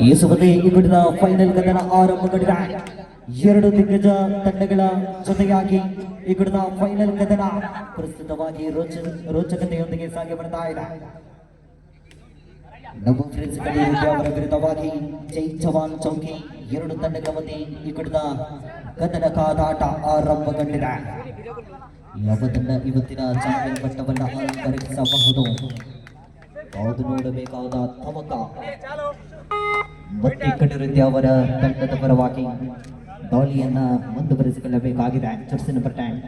ಈ ಸುಮತಿ ಇವಿಡಿದ ಫೈನಲ್ ಕದನ ಆರಂಭಗೊಂಡಿದೆ ಎರಡು ದಿಗ್ಗಜ ತಂಡಗಳ ಜೊತೆಯಾಗಿ ಇವಿಡಿದ ಫೈನಲ್ ಕದನ ಪ್ರಸ್ತುತವಾಗಿ ರೋಚ ರೋಚಕತೆಯೊಂದಿಗೆ ಸಾಗಿ ಬರ್ತಾ ಇದೆ. ನಮ್ಮ ಫ್ರೆಂಡ್ಸ್ ಅವರ ವಿರುದ್ಧವಾಗಿ ಜೈ ಜವಾನ್ ಚೌಕಿ ಎರಡು ತಂಡಗಳ ಮಧ್ಯೆ ಇವಿಡಿದ ಕದನ ಕಾದಾಟ ಆರಂಭಗೊಂಡಿದೆ ಯಾವ ತಂಡ ಇವತ್ತಿನ ಚಾಂಪಿಯನ್ ಪಟ್ಟವನ್ನು ಅಲಂಕರಿಸಬಹುದು? ಯಾವುದು ನೋಡಬೇಕಾದ ತಮಕ ಮತ್ತೆ ಕಡಿರುತ್ತೆ ಅವರ ತಂಡದ ಪರವಾಗಿ ದಾಳಿಯನ್ನ ಮುಂದುವರೆಸಿಕೊಳ್ಳಬೇಕಾಗಿದೆ. ಚರ್ಚ್ ನಂಬರ್ ಟೆನ್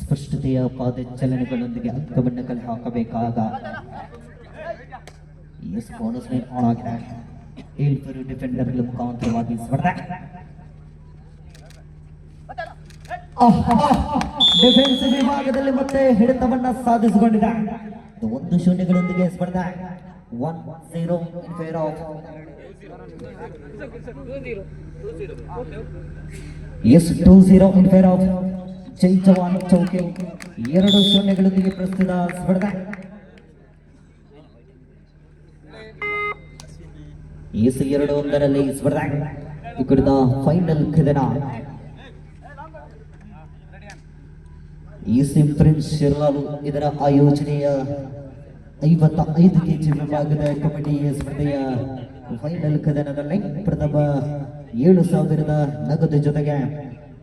ಸ್ಪಷ್ಟತೆಯ ಪಾದ ಚಲನೆಗಳೊಂದಿಗೆ ಅಂಕವನ್ನು ಕಲೆ ಹಾಕಬೇಕಾದ ಎಸ್ ಬೋನಸ್ ಲೈನ್ ಆನ್ ಆಗಿದೆ. ಏಳ್ವರು ಡಿಫೆಂಡರ್ಗಳ ಮುಖಾಂತರವಾಗಿ ಸ್ಪರ್ಧೆ. ಡಿಫೆನ್ಸ್ ವಿಭಾಗದಲ್ಲಿ ಮತ್ತೆ ಹಿಡಿತವನ್ನ ಸಾಧಿಸಿಕೊಂಡಿದೆ ಇದು ಒಂದು ಶೂನ್ಯಗಳೊಂದಿಗೆ ಸ್ಪರ್ಧೆ. One zero in favour of S two zero in favour of Jai Jawan ಚೌಕೆ ಎರಡು ಶೂನ್ಯಗಳೊಂದಿಗೆ ಪ್ರಸ್ತುತ ಸ್ಪರ್ಧೆ. ಎಸ್ ಎರಡು ಒಂದರಲ್ಲಿ ಸ್ಪರ್ಧೆ. ಈ ಕುರಿತ ಫೈನಲ್ ಕದನ. ಈ ಪ್ರಿನ್ಸ್ ಶಿರ್ಲಾಲು ಇದರ ಆಯೋಜನೆಯ ಐವತ್ತ ಐದು ಕೆಜಿ ವಿಭಾಗದ ಕಬಡ್ಡಿ ಸ್ಪರ್ಧೆಯ ಫೈನಲ್ ಕದನದಲ್ಲಿ ಪ್ರಥಮ ಏಳು ಸಾವಿರದ ನಗದು ಜೊತೆಗೆ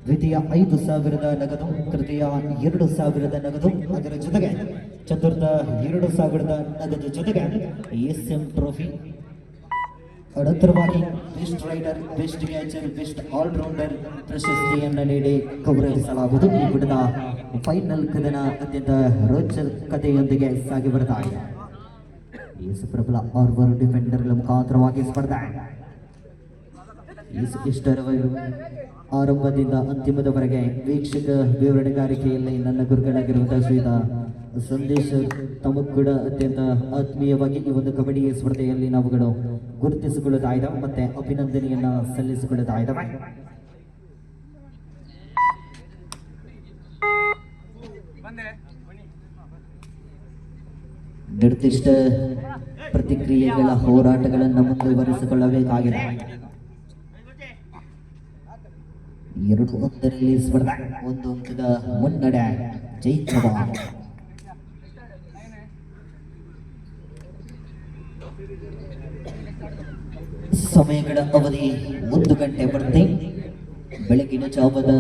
ದ್ವಿತೀಯ ಐದು ಸಾವಿರದ ನಗದು, ತೃತೀಯ ಎರಡು ಸಾವಿರದ ನಗದು, ಅದರ ಜೊತೆಗೆ ಚತುರ್ಥ ಎರಡು ಸಾವಿರದ ನಗದು ಜೊತೆಗೆ S M trophy. ಅನಂತರವಾಗಿ best raider, best catcher best allrounder ಪ್ರಶಸ್ತಿಯನ್ನು ನೀಡಿ ಗೌರವಿಸಲಾಗುವುದು. ಈ ಬಿಡದ ಫೈನಲ್ ಕದನ ಅತ್ಯಂತ ರೋಚಕತೆಯೊಂದಿಗೆ ಸಾಗಿ ಬರ್ತಾ ಯೇಸು ಪ್ರಬಲ ಆರ್ವರು ಡಿಫೆಂಡರ್ಗಳ ಮುಖಾಂತರವಾಗಿ ಸ್ಪರ್ಧೆ. ಯೇಸು ಇಷ್ಟರ ಆರಂಭದಿಂದ ಅಂತಿಮದವರೆಗೆ ವೀಕ್ಷಕ ವಿವರಣೆಗಾರಿಕೆಯಲ್ಲಿ ನನ್ನ ಗುರುಗಳಾಗಿರುವಂತಹ ಶ್ರೀತ ಸಂದೇಶ ತಮಗೂ ಕೂಡ ಅತ್ಯಂತ ಆತ್ಮೀಯವಾಗಿ ಈ ಒಂದು ಕಬಡ್ಡಿ ಸ್ಪರ್ಧೆಯಲ್ಲಿ ನಾವುಗಳು ಗುರುತಿಸಿಕೊಳ್ಳುತ್ತಾ ಇದ್ದಾವೆ ಮತ್ತೆ ಅಭಿನಂದನೆಯನ್ನ ಸಲ್ಲಿಸಿಕೊಳ್ಳುತ್ತಾ ಇದ್ದಾವೆ. ನಿರ್ದಿಷ್ಟ ಪ್ರತಿಕ್ರಿಯೆಗಳ ಹೋರಾಟಗಳನ್ನು ಮುಂದುವರಿಸಿಕೊಳ್ಳಬೇಕಾಗಿದೆ. ಎರಡು ಒಂದರಲ್ಲಿ ಸ್ಪರ್ಧೆ ಒಂದು ಅಂಕದ ಮುನ್ನಡೆ, ಜೈ ಸಮಯಗಳ ಅವಧಿ ಒಂದು ಗಂಟೆ ಬರುತ್ತೆ. ಬೆಳಗಿನ ಜಾವದ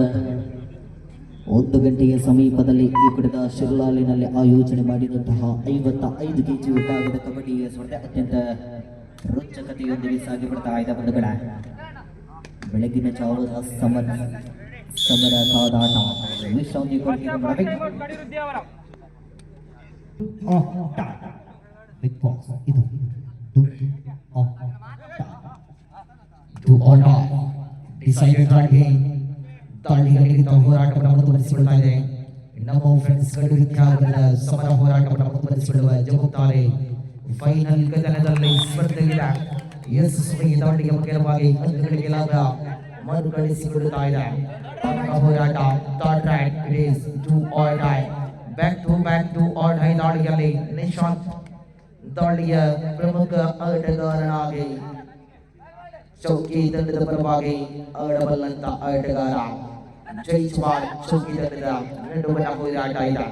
ಒಂದು ಗಂಟೆಯ ಸಮೀಪದಲ್ಲಿ ಈ ಕುಡಿದ ಶಿರ್ಲಾಲಿನಲ್ಲಿ ಆಯೋಜನೆ ಮಾಡಿದಂತಹ ಐವತ್ತ ಐದು ಕೆಜಿ ವಿಭಾಗದ ಕಬಡ್ಡಿಯ ಸ್ಪರ್ಧೆ ಅತ್ಯಂತ ರೋಚಕತೆಯೊಂದಿಗೆ ಸಾಗಿ ಬರ್ತಾ ಇದೆ ಬಂಧುಗಳ. ಬೆಳಗಿನ ಜಾವದ ಸಮರ ಸಮರ ಕಾದಾಟ ವಿಶ್ರಾಂತಿ ಮಾಡಬೇಕು ಬಿಗ್ ಬಾಸ್ ಇದು. ತಾಳಿಗಳಿಗೆ ತಾವು ಹೋರಾಟವನ್ನು ಮುಂದುವರಿಸಿಕೊಳ್ತಾ ಇದೆ ನಮ್ಮ ಫ್ರೆಂಡ್ಸ್ ವಿದ್ಯಾರ್ಥಿಗಳ ಸಮರ ಹೋರಾಟವನ್ನು ಮುಂದುವರಿಸಿಕೊಳ್ಳುವ ಜವಾಬ್ದಾರಿ ಫೈನಲ್ ಕದನದಲ್ಲಿ ಸ್ಪರ್ಧೆಯಿಲ್ಲ ಯಶಸ್ವಿ ದಾಳಿಗೆ ಮುಖ್ಯವಾಗಿ ಅಂಕಗಳಿಗೆ ಲಾಭ ಮರುಕಳಿಸಿಕೊಳ್ಳುತ್ತಾ ಇದೆ ತನ್ನ ಹೋರಾಟ third track it is do or die back to back do or die ದಾಳಿಯಲ್ಲಿ ನಿಶಾಂತ್ ದಾಳಿಯ ಪ್ರಮುಖ ಆಟಗಾರನಾಗಿ ಚೌಕಿ ತಂಡದ ಪರವಾಗಿ ಆಡಬಲ್ಲಂತ ಆಟಗಾರ ಜೈ ಜವಾನ್ ಚೌಕಿ ತಂಡದ ನಡುವಣ ಹೋರಾಟ ಇದೆ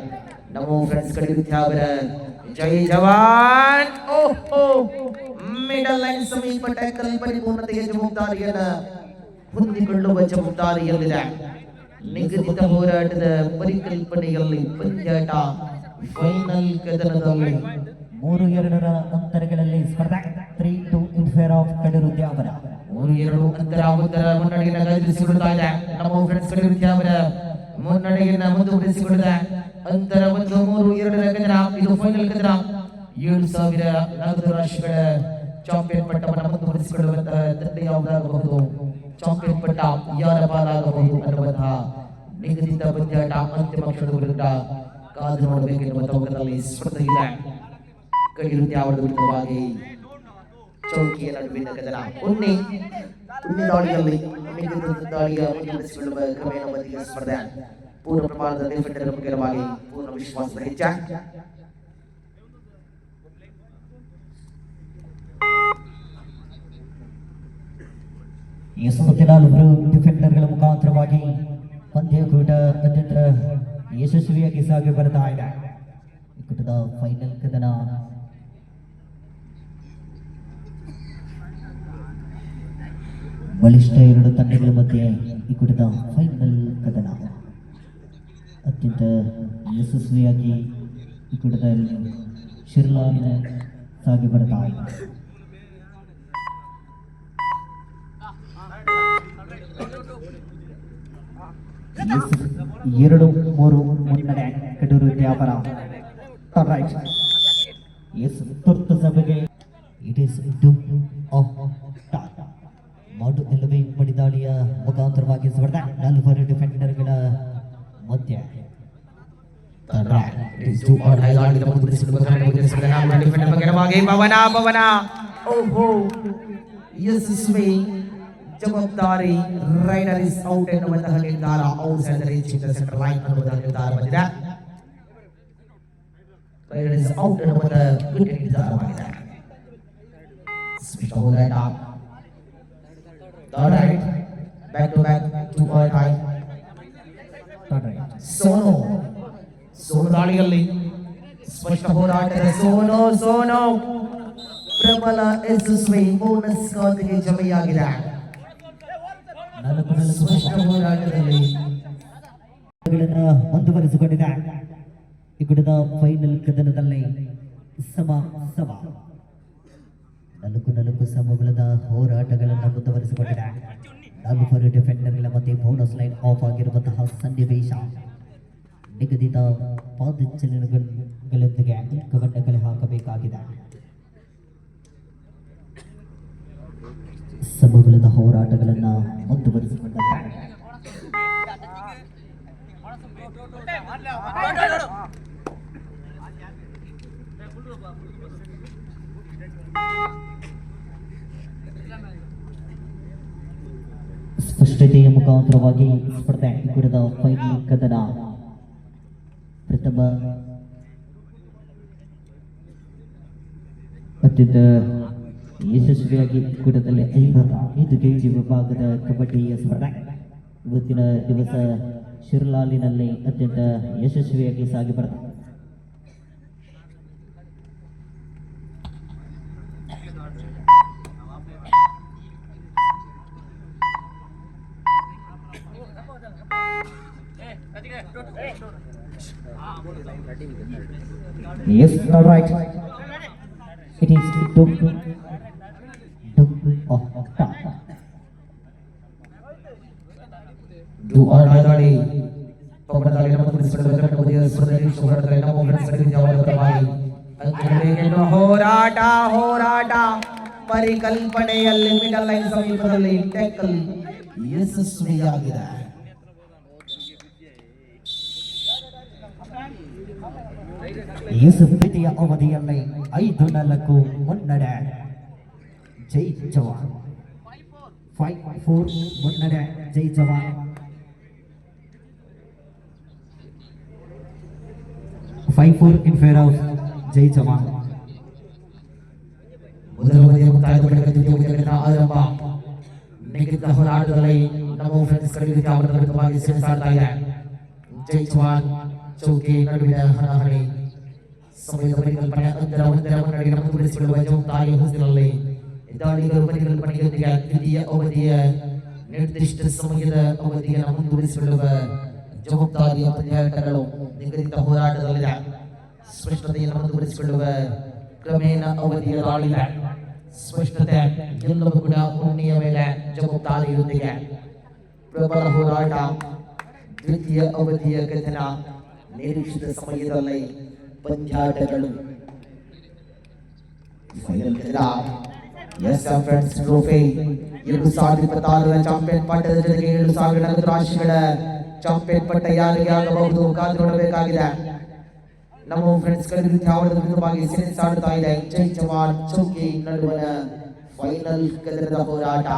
ನಮ್ಮ ಫ್ರೆಂಡ್ಸ್ ಕಡೆ ಅವರ ಜೈ ಜವಾನ್ ಓಹೋ ಮಿಡಲ್ ಲೈನ್ ಸಮೀಪ ಟ್ಯಾಕಲ್ ಪರಿಪೂರ್ಣತೆಯ ಜವಾಬ್ದಾರಿಯನ್ನ ಹೊಂದಿಕೊಳ್ಳುವ ಜವಾಬ್ದಾರಿಯಲ್ಲಿದೆ ನಿಗದಿತ ಹೋರಾಟದ ಪರಿಕಲ್ಪನೆಯಲ್ಲಿ ಪಂದ್ಯಾಟ ಫೈನಲ್ ಕದನದಲ್ಲಿ ಮೂರು ಎರಡರ ಅಂತರಗಳಲ್ಲಿ ಸ್ಪರ್ಧೆ three two in favour of Kadirudyavara ಮೂರು ಎರಡು ಅಂತರ ಉತ್ತರ ಮುನ್ನಡೆಯನ್ನು ಕಾಯ್ದಿರಿಸಿಕೊಳ್ಳುತ್ತಾ ಇದೆ ನಮ್ಮ ಫ್ರೆಂಡ್ಸ್ ಕಡೆ ಅವರ ಮುನ್ನಡೆಯನ್ನ ಮುಂದುವರಿಸಿಕೊಳ್ಳುತ್ತಾ ಅಂತರ ಒಂದು ಮೂರು ಎರಡರ ಕದನ ಇದು ಫೈನಲ್ ಕದನ ಏಳು ಸಾವಿರ ನಗದು ರಾಶಿಗಳ ಚಾಂಪಿಯನ್ ಪಟ್ಟವನ್ನು ಮುಂದುವರಿಸಿಕೊಳ್ಳುವಂತಹ ತಂಡ ಯಾವುದಾಗಬಹುದು ಚಾಂಪಿಯನ್ ಪಟ್ಟ ಯಾರ ಪಾಲಾಗಬಹುದು ಅನ್ನುವಂತಹ ನಿಗದಿತ ಪಂದ್ಯಾಟ ಅಂತಿಮ ಕ್ಷಣದ ವಿರುದ್ಧ ಕಾದು ನೋಡಬೇಕೆನ್ನುವ ತವಕದಲ್ಲಿ ಸ್ಪರ್ಧೆ ಇಲ್ಲ ಕೈರುದ್ಯ ಅವರ ವಿರುದ್ಧವಾಗಿ ಚೌಕಿಯ ನಡುವಿನ ಕದನ ಉನ್ನಿ ಉನ್ನಿ ದಾಳಿಯಲ್ಲಿ ಉನ್ನಿ ದಾಳಿಯ ಮುಂದುವರಿಸಿಕೊಳ್ಳುವ ಕ್ರಮೇಣ ಬದಿಯ ಸ್ಪರ್ಧೆ ಪೂರ್ಣ ಪ್ರಮಾಣದಲ್ಲಿ ಫಿಟ್ಟರ ಮುಖ್ಯವಾಗಿ ಪೂರ್ಣ ವಿಶ್ವಾಸದ ಹೆಚ್ಚ ಈ ಸಮಯದಲ್ಲಿ ಹಲವರು ಡಿಫೆಂಡರ್ಗಳ ಮುಖಾಂತರವಾಗಿ ಪಂದ್ಯ ಕೂಟ ಅತ್ಯಂತ ಯಶಸ್ವಿಯಾಗಿ ಸಾಗಿ ಬರ್ತಾ ಇದೆ ಈ ಕೂಟದ ಫೈನಲ್ ಕದನ ಬಲಿಷ್ಠ ಎರಡು ತಂಡಗಳ ಮಧ್ಯೆ ಈ ಕೂಟದ ಫೈನಲ್ ಕದನ. ಅತ್ಯಂತ ಯಶಸ್ವಿಯಾಗಿ ಈ ಕೂಟದಲ್ಲಿ ಶಿರ್ಲಾಲಿನ ಸಾಗಿ ಬರ್ತಾ. ಎರಡು ಮೂರು ಮುನ್ನಡೆ ಕಡೂರು ವ್ಯಾಪಾರ ಎಸ್ ತುರ್ತು ಸಭೆಗೆ ಇಟ್ ಇಸ್ ಡು ಆಫ್ ಮಾಡು ನಿಲುವೆ ಪಡಿದಾಳಿಯ ಮುಖಾಂತರವಾಗಿ ಸ್ಪರ್ಧೆ ನಾಲ್ವರು ಡಿಫೆಂಡರ್ಗಳ ಮಧ್ಯ ಭವನ ಭವನ ಓಹೋ ಯಶಸ್ವಿ ಜವಾಬ್ದಾರಿ ರೈಡರ್ ಇಸ್ ಔಟ್ ಎನ್ನುವಂತಹ ನಿರ್ಧಾರ outside reaching the centre line ಅನ್ನುವುದರ ನಿರ್ಧಾರ ಬಂದಿದೆ ರೈಡರ್ ಇಸ್ ಔಟ್ ಎನ್ನುವಂತ ಗುಡ್ ನಿರ್ಧಾರವಾಗಿದೆ ಸ್ಪೀಡ್ ಹೋರಾಟ raid back to back to all time Sonu Sonu ದಾಳಿಯಲ್ಲಿ ಸ್ಪಷ್ಟ ಹೋರಾಟದ ಸೋನು ಸೋನು ಪ್ರಬಲ ಯಶಸ್ವಿ ಬೋನಸ್ ಖಾತೆಗೆ ಜಮೆಯಾಗಿದೆ ನಾಲ್ಕು ನಾಲ್ಕು ಸ್ಪಷ್ಟ ಹೋರಾಟದಲ್ಲಿ ಗಳನ್ನ ಮುಂದುವರಿಸಿಕೊಂಡಿದೆ ಈ ಕೂಟದ ಫೈನಲ್ ಕದನದಲ್ಲಿ ಸಮ ಸಮ ನಾಲ್ಕು ನಲುಕು ಸಮಬಲದ ಹೋರಾಟಗಳನ್ನು ಮುಂದುವರಿಸಿಕೊಂಡಿದೆ. ನಾಲ್ವರು ಡಿಫೆಂಡರ್ಗಳ ಮಧ್ಯೆ ಬೋನಸ್ ಲೈನ್ ಆಫ್ ಆಗಿರುವಂತಹ ಸನ್ನಿವೇಶ. ನಿಗದಿತ ಪಾದಚಲನೆಗಳೊಂದಿಗೆ ಅಂಕವನ್ನು ಕಲೆ ಹಾಕಬೇಕಾಗಿದೆ. ಸಮಬಲದ ಹೋರಾಟಗಳನ್ನು ಮುಂದುವರಿಸಿಕೊಂಡಿದ್ದಾರೆ ಸ್ಪಷ್ಟತೆಯ ಮುಖಾಂತರವಾಗಿ ಸ್ಪರ್ಧೆ ಕುರಿತ ಫೈನಲ್ ಕದನ ಪ್ರಥಮ ಅತ್ಯಂತ ಯಶಸ್ವಿಯಾಗಿ ಕೂಡದಲ್ಲಿ ಐವತ್ತ ಐದು ಕೆಜಿ ವಿಭಾಗದ ಕಬಡ್ಡಿಯ ಸ್ಪರ್ಧೆ. ಇವತ್ತಿನ ದಿವಸ ಶಿರ್ಲಾಲಿನಲ್ಲಿ ಅತ್ಯಂತ ಯಶಸ್ವಿಯಾಗಿ ಸಾಗಿ ಬರ್ತದೆ Yes, all right. It is dum dum of ta. Do or die ದಾಳಿ ಪವನ ದಾಳಿ ನಮ್ಮ ತಿಳಿಸಿಕೊಳ್ಳುವ ಕಟ್ಟುವುದಿಯ ಸ್ಪರ್ಧೆಯಲ್ಲಿ ಹೋರಾಟದಲ್ಲಿ ನಮ್ಮ ಫ್ರೆಂಡ್ಸ್ಗಳಿಗೆ ಜವಾಬ್ದಾರವಾಗಿ ಅಂಕಗಳಿಗೆನ್ನು ಹೋರಾಟ ಹೋರಾಟ ಪರಿಕಲ್ಪನೆಯಲ್ಲಿ ಮಿಡಲ್ ಲೈನ್ ಸಮೀಪದಲ್ಲಿ ಟ್ಯಾಕಲ್ ಯಶಸ್ವಿಯಾಗಿದೆ ಯೇಸು ಪ್ರೀತಿಯ ಅವಧಿಯಲ್ಲಿ ಐದು ನಾಲ್ಕು ಮುನ್ನಡೆ ಜೈ ಜವಾನ್ ಫೈವ್ ಫೋರ್ ಮುನ್ನಡೆ Jai Jawan five four in favour of Jai Jawan ಮೊದಲ ಬದಿಯ ಮುಕ್ತಾಯದ ಬಳಿಕ ದ್ವಿತೀಯ ಬದಿಯ ಆರಂಭ ನಿಗದಿತ ಹೋರಾಟದಲ್ಲಿ ನಮ್ಮ ಫ್ರೆಂಡ್ಸ್ ಗಳಿಗೆ ಅವರ ವಿರುದ್ಧವಾಗಿ ಸೆಣಸಾಡ್ತಾ ಇದೆ ಜೈ ಜವಾನ್ ಚೌಕಿ ನಡುವಿನ ಹಣಾಹಣಿ ಸಮಯದ ಪರಿಕಲ್ಪನೆ ಅಂತರ ಒಂದರ ಮುನ್ನಡೆಗೆ ಮುಂದುವರಿಸಿಕೊಳ್ಳುವ ಜವಾಬ್ದಾರಿ ಹೊಸದಲ್ಲಿ ದಾಳಿಗರು ಪರಿಕಲ್ಪನೆಯೊಂದಿಗೆ ದ್ವಿತೀಯ ಅವಧಿಯ ನಿರ್ದಿಷ್ಟ ಸಮಯದ ಅವಧಿಯನ್ನು ಮುಂದುವರಿಸಿಕೊಳ್ಳುವ ಜವಾಬ್ದಾರಿಯ ಪಂದ್ಯಾಟಗಳು ನಿಗದಿತ ಹೋರಾಟದಲ್ಲಿದೆ ಸ್ಪಷ್ಟತೆಯನ್ನು ಮುಂದುವರಿಸಿಕೊಳ್ಳುವ ಕ್ರಮೇಣ ಅವಧಿಯ ದಾಳಿದೆ ಸ್ಪಷ್ಟತೆ ಎಲ್ಲವೂ ಕೂಡ ಉಣ್ಣಿಯ ಮೇಲೆ ಜವಾಬ್ದಾರಿಯೊಂದಿಗೆ ಪ್ರಬಲ ಹೋರಾಟ ದ್ವಿತೀಯ ಅವಧಿಯ ಕಥನ ನಿರೀಕ್ಷಿತ ಸಮಯದಲ್ಲಿ ಪಂದ್ಯಾಟಗಳು ಫೈನಲ್ ಕದನ ಎಸ್ ಎಂ ಫ್ರೆಂಡ್ಸ್ ಟ್ರೋಫಿ ಎರಡು ಸಾವಿರದ ಇಪ್ಪತ್ತಾರರ ಚಾಂಪಿಯನ್ ಪಟ್ಟದ ಜೊತೆಗೆ ಏಳು ಸಾವಿರ ನಗದು ರಾಶಿಗಳ ಚಾಂಪಿಯನ್ ಪಟ್ಟ ಯಾರಿಗೆ ಆಗಬಹುದು ಕಾದು ನೋಡಬೇಕಾಗಿದೆ ನಮ್ಮ ಫ್ರೆಂಡ್ಸ್ ಗಳ ವಿರುದ್ಧ ಅವರ ವಿರುದ್ಧವಾಗಿ ಸೆಣಸಾಡುತ್ತಾ ಇದೆ ಜೈ ಜವಾನ್ ಚೌಕಿ ನಡುವಣ ಫೈನಲ್ ಕದನದ ಹೋರಾಟ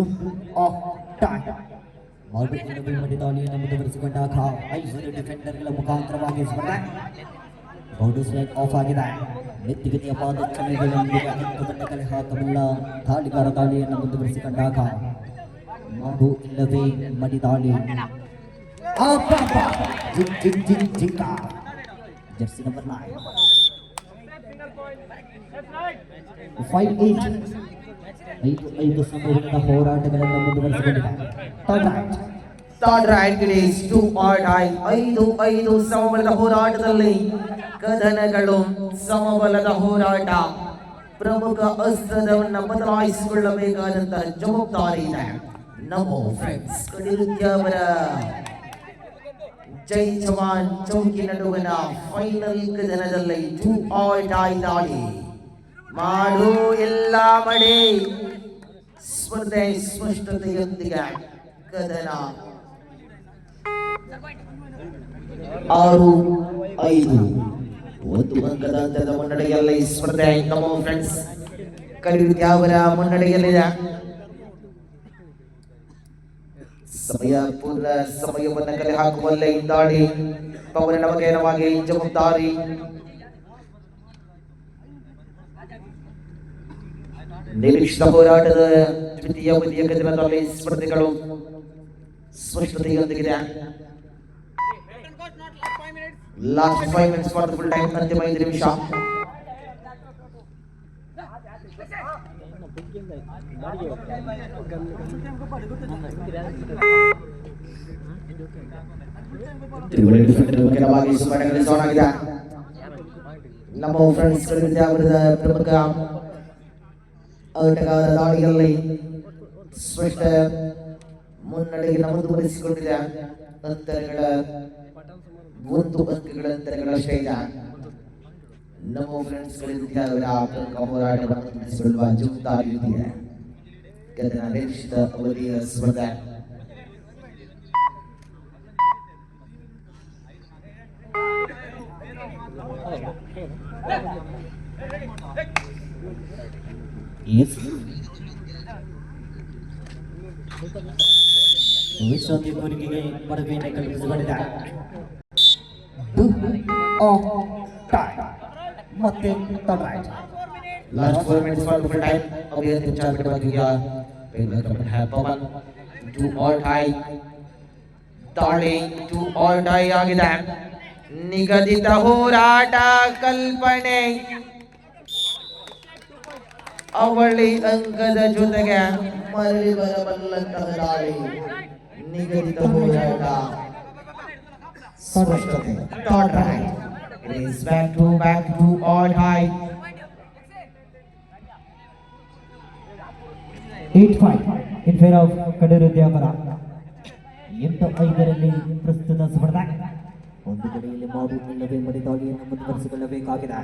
ಡುಮ್ ಆಫ್ ಟೈಮ್ ಮಾಡುತ್ತಿರುವ ಮಡಿ ದಾಳಿಯನ್ನು ಮುಂದುವರಿಸಿಕೊಂಡಾಗ ಐವರು ಡಿಫೆಂಡರ್ಗಳ ಮುಖಾಂತರವಾಗಿ ಸ್ಪರ್ಧೆ ಬೌಂಡ್ರಿ ಸ್ಟ್ರೈಕ್ ಆಫ್ ಆಗಿದೆ ನೆತ್ತಿಗತಿಯ ಪಾದಚಲನೆಗಳೊಂದಿಗೆ ಹತ್ತು ಬಟ್ಟೆ ಕಲೆ ಹಾಕಬಲ್ಲ ದಾಳಿಗಾರ ದಾಳಿಯನ್ನು ಮುಂದುವರಿಸಿಕೊಂಡಾಗ ಮಾಡು ಇಲ್ಲವೇ ಮಡಿ ದಾಳಿ ಅಬ್ಬಬ್ಬ! ಜಿಗ್ ಜಿಗ್ ಜಿಗ್ ಜಿಗ್ಗ. Jersey number nine five eight ಐದು ಐದು ಸಮಯದ ಹೋರಾಟಗಳನ್ನು ಮುಂದುವರಿಸಿಕೊಂಡಿದೆ Third right. Third right is do or die ಐದು ಐದು ಸಮಬಲದ ಹೋರಾಟದಲ್ಲಿ ಕದನಗಳು ಸಮಬಲದ ಹೋರಾಟ. ಪ್ರಮುಖ ಅಸ್ತ್ರವನ್ನ ಬದಲಾಯಿಸಿಕೊಳ್ಳಬೇಕಾದಂತಹ ಜವಾಬ್ದಾರಿ ಇದೆ. ನಮೋ ಫ್ರೆಂಡ್ಸ್ ಕಡಿರುತ್ಯ ಅವರ ಜೈ ಜವಾನ್ ಚೌಕಿ ನಡುವಿನ ಫೈನಲ್ ಕದನದಲ್ಲಿ ಟೂ ಆಯ್ ಡೈ ದಾಳಿ ಮಾಡು ಎಲ್ಲ ಮಡೆ. ಸ್ಪರ್ಧೆ ಸ್ಪಷ್ಟತೆಯೊಂದಿಗೆ ಕದನ ಆರು, ಐದು. ಒಂದು ಅಂಕದ ಅಂತರದ ಮುನ್ನಡೆಯಲ್ಲಿ ಸ್ಪರ್ಧೆ. ನಮ್ಮ ಫ್ರೆಂಡ್ಸ್ ಕಲಿಯುತ್ತೆ ಅವರ ಮುನ್ನಡೆಯಲ್ಲಿದೆ. ಸಮಯ ಪೂರ್ಣ ಸಮಯವನ್ನು ಕಲೆ ಹಾಕುವಲ್ಲೇ ದಾಳಿ ಪವನ ನಮಗೇನವಾಗಿ ಜವಾಬ್ದಾರಿ ನಿರೀಕ್ಷಿತ ಹೋರಾಟದ ದ್ವಿತೀಯ ಅವಧಿಯ ಕದನದಲ್ಲಿ ಸ್ಪರ್ಧೆಗಳು ಸ್ಪಷ್ಟತೆಯೊಂದಿಗಿದೆ last five minutes for the full time ಅಂತಿಮ ಐದು ನಿಮಿಷ ತ್ರಿವಳಿ ಡಿಫೆಂಡರ್ ಮುಖ್ಯವಾಗಿ ಸ್ಮರಣೆಗಳಲ್ಲಿ ಸೋನ್ ಆಗಿದೆ ನಮ್ಮ ಫ್ರೆಂಡ್ಸ್ ಗಳಿಂದ ಅವರ ಪ್ರಮುಖ ಆಟಗಾರ ದಾಳಿಯಲ್ಲಿ ಸ್ಪಷ್ಟ ಮುನ್ನಡೆಗೆ ಮುಂದುವರಿಸಿಕೊಂಡಿದೆ ಅಂತರಗಳ ಒಂದು ಅಂಕಗಳ ಅಂತರಗಳ ಶೈಲ ನಮ್ಮ ಫ್ರೆಂಡ್ಸ್ ಗಳಿಂದ ಅವರ ಆತಂಕ ಹೋರಾಟವನ್ನು ಮುಂದುವರಿಸಿಕೊಳ್ಳುವ ಜವಾಬ್ದಾರಿಯಿದೆ ಕದನ ನಿರೀಕ್ಷಿತ ಅವಧಿಯ ಸ್ಪರ್ಧೆ is which the is Do or tie? Nothing to. Last four minutes for full time. Obviously, तीन the मिनट बाद होगा. फिर अपन है पवन. Do all tie. Darling, do or tie आगे जाएं. निगदित होराटा ಅವಳಿ ಅಂಕದ ಜೊತೆಗೆ ಮರಳಿ ಬರಬಲ್ಲಂತಹ ದಾಳಿ ನಿಗದಿತ ಹೋರಾಟ ಸ್ಪಷ್ಟತೆ third raid It is back to back to all high. Eight five in favour of Kaduru Dyamara ಎಂಟು ಐದರಲ್ಲಿ ಪ್ರಸ್ತುತ ಸ್ಪರ್ಧೆ ಒಂದು ಕಡೆಯಲ್ಲಿ ಮಾಡು ಇಲ್ಲವೇ ಮಡಿದಾಳಿಯನ್ನು ಮುಂದುವರಿಸಿಕೊಳ್ಳಬೇಕಾಗಿದೆ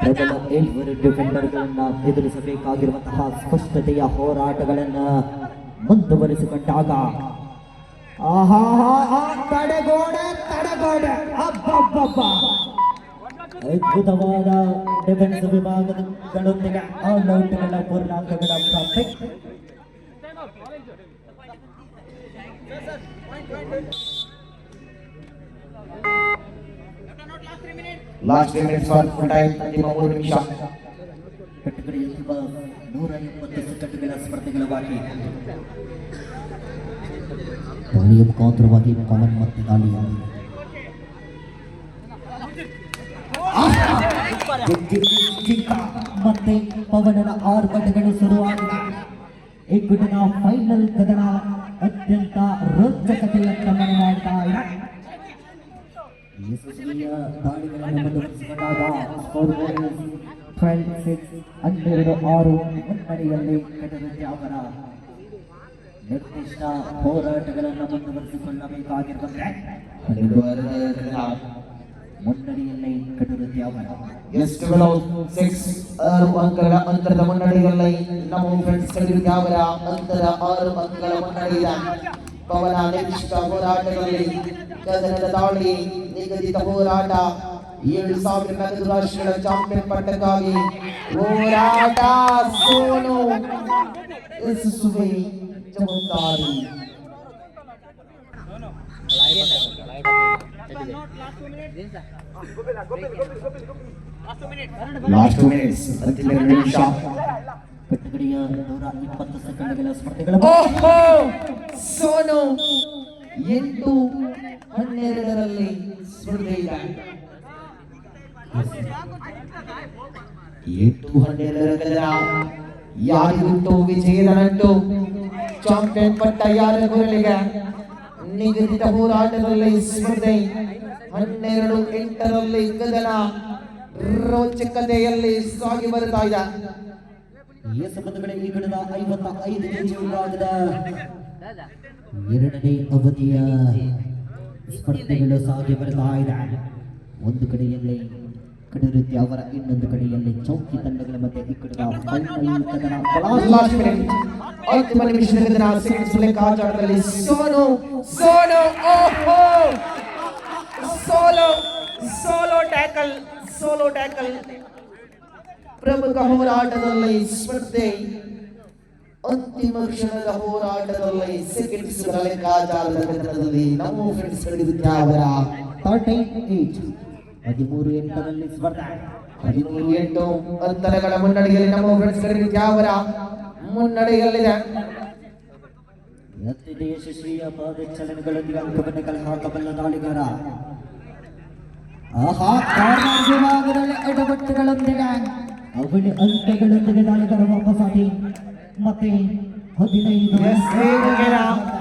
ಪ್ರಬಲ ಏಳ್ವರು ಡಿಫೆಂಡರ್ಗಳನ್ನ ಎದುರಿಸಬೇಕಾಗಿರುವಂತಹ ಸ್ಪಷ್ಟತೆಯ ಹೋರಾಟಗಳನ್ನು ಮುಂದುವರಿಸಿಕೊಂಡಾಗ, ಆಹಾ ತಡೆಗೋಡೆ ತಡೆಗೋಡೆ, ಅಬ್ಬಬ್ಬಬ್ಬ. ಅದ್ಭುತವಾದ ಡಿಫೆನ್ಸ್ ವಿಭಾಗಗಳೊಂದಿಗೆ ಆಲ್ ಔಟ್ಗಳ ಪೂರ್ಣಾಂಕಗಳ ಪ್ರಾಪ್ತಿ Last three minutes for full time. ಅಂತಿಮ ಮೂರು ನಿಮಿಷ ಕಟ್ಟುಗಳಿರುವ ನೂರ ಎಪ್ಪತ್ತು ಸೆಕೆಂಡ್ಗಳ ಸ್ಪರ್ಧೆಗಳ ಬಾಕಿ ದಾಳಿಯ ಮುಖಾಂತರವಾಗಿ ಪವನ್ ಮತ್ತೆ ದಾಳಿಯಾಗಿದೆ ಮತ್ತೆ ಪವನನ ಆರ್ಭಟಗಳು ಶುರುವಾಗಿದೆ ಈ ಗುಡಿನ ಫೈನಲ್ ಕದನ ಅತ್ಯಂತ ರೋಚಕತೆಯತ್ತ ಮನೆ ಮಾಡ್ತಾ ಇದೆ ಯಶಸ್ವಿಯ ದಾಳಿಗಳನ್ನು ಮುಂದುವರಿಸಿಕೊಂಡಾಗ ಸ್ಕೋರ್ ಟ್ವೆಲ್ ಸಿಕ್ಸ್ ಹನ್ನೆರಡು ಆರು ಮುನ್ನಡೆಯಲ್ಲಿ ಕಟರತಿ ಅವರ ನಿರ್ದಿಷ್ಟ ಹೋರಾಟಗಳನ್ನು ಮುಂದುವರಿಸಿಕೊಳ್ಳಬೇಕಾಗಿರುವಂತೆ ಹನ್ನೆರಡು ಆರರ ಕದನ. ಮುನ್ನಡೆಯಲ್ಲಿ ಕಟರತಿ ಅವರ ಎಷ್ಟು ಗಳು ಸಿಕ್ಸ್ ಆರು ಅಂಕಗಳ ಅಂತರದ ಮುನ್ನಡೆಯಲ್ಲಿ ನಮ್ಮ ಫ್ರೆಂಡ್ಸ್ ಗಳಿರುವ ಅವರ ಅಂತರ ಆರು ಅಂಕಗಳ ಮುನ್ನಡೆಯಿದೆ ಪವನ ನಿರೀಕ್ಷಿತ ಹೋರಾಟಗಳಲ್ಲಿ ಕದನದ ದಾಳಿ ನಿಗದಿತ ಹೋರಾಟ ಏಳು ಸಾವಿರ ನಗದು ರಾಷ್ಟ್ರಗಳ ಚಾಂಪಿಯನ್ ಪಟ್ಟಕ್ಕಾಗಿ ಹೋರಾಟ ಸೋಲು ಯಶಸ್ವಿ ಜವಾಬ್ದಾರಿ ಲಾಸ್ಟ್ ಮಿನಿಟ್ಸ್ ಅಂತಿಮ ಎರಡು ನಿಮಿಷ ಕಟ್ಟಗಡಿಯ ನೂರ ಇಪ್ಪತ್ತು ಸೆಕೆಂಡ್ಗಳ ಸ್ಪರ್ಧೆಗಳ ಓಹೋ ಸೋನು ಎಂಟು ಹನ್ನೆರಡರಲ್ಲಿ ಸ್ಪರ್ಧೆ ಇದೆ. ಎಂಟು ಹನ್ನೆರಡರ ಯಾರಿಗುಂಟು ವಿಜಯದ ನಂಟು ಚಾಂಪಿಯನ್ ಪಟ್ಟ ಯಾರ ಗುರಳಿಗೆ ನಿಗದಿತ ಹೋರಾಟದಲ್ಲಿ ಸ್ಪರ್ಧೆ? ಹನ್ನೆರಡು ಎಂಟರಲ್ಲಿ ಗಗನ ರೋಚಕತೆಯಲ್ಲಿ ಸಾಗಿ ಬರ್ತಾ ಇದೆ. ಈ ಸಂಬಂಧಗಳಿಗೆ ಈ ಕಡೆದ ಐವತ್ತ ಐದು ಕೆಜಿ ವಿಭಾಗದ ಎರಡನೇ ಅವಧಿಯ ಸ್ಪರ್ಧೆಗಳು ಸಾಗಿ ಬರ್ತಾ ಇದೆ ಒಂದು ಕಡೆಯಲ್ಲಿ ಕಡರುತಿ ಅವರ ಇನ್ನೊಂದು ಕಡೆಯಲ್ಲಿ ಚೌಕಿ ತಂಡಗಳ ಮಧ್ಯೆ ಈ ಕಡೆದ ಫೈನಲ್ ಕದನ ಲಾಸ್ಟ್ ಮಿನಿಟ್ ಅಂತಿಮ ನಿಮಿಷದ ಗದನ ಸೆಕೆಂಡ್ಸ್ ಲೆಕ್ಕಾಚಾರದಲ್ಲಿ ಸೋನು ಸೋನು ಓಹೋ solo solo tackle solo tackle ಪ್ರಮುಖ ಹೋರಾಟದಲ್ಲಿ ಸ್ಪರ್ಧೆ ಅಂತಿಮ ಕ್ಷಣದ ಹೋರಾಟದಲ್ಲಿ ಸೆಕೆಂಡ್ಸ್ ಲೆಕ್ಕಾಚಾರದ ಗದನದಲ್ಲಿ ನಮ್ಮ ಫ್ರೆಂಡ್ಸ್ ಅವರ ತರ್ಟಿ ಏಟ್ ಹದಿಮೂರು ಎಂಟರಲ್ಲಿ ಸ್ಪರ್ಧೆ ಹದಿಮೂರು ಎಂಟು ಅಂತರಗಳ ಮುನ್ನಡೆಯಲ್ಲಿ ನಮ್ಮ ಫ್ರೆಂಡ್ಸ್ ಅವರ ಮುನ್ನಡೆಯಲ್ಲಿದೆ ಎತ್ತಿದ ಯಶಸ್ವಿಯ ಪಾದಚಲನೆಗಳೊಂದಿಗೆ ಅಂಕವನ್ನು ಕಲೆ ಹಾಕಬಲ್ಲ ದಾಳಿಗಾರ ಆಹಾ ಕಾರ್ನರ್ ವಿಭಾಗದಲ್ಲಿ ಎಡವಟ್ಟುಗಳೊಂದಿಗೆ ಅವಳಿ ಅಂಕಗಳೊಂದಿಗೆ ದಾಳಿಗಾರ ವಾಪಸಾಗಿ ಮತ್ತೆ خدمت مدینہ دو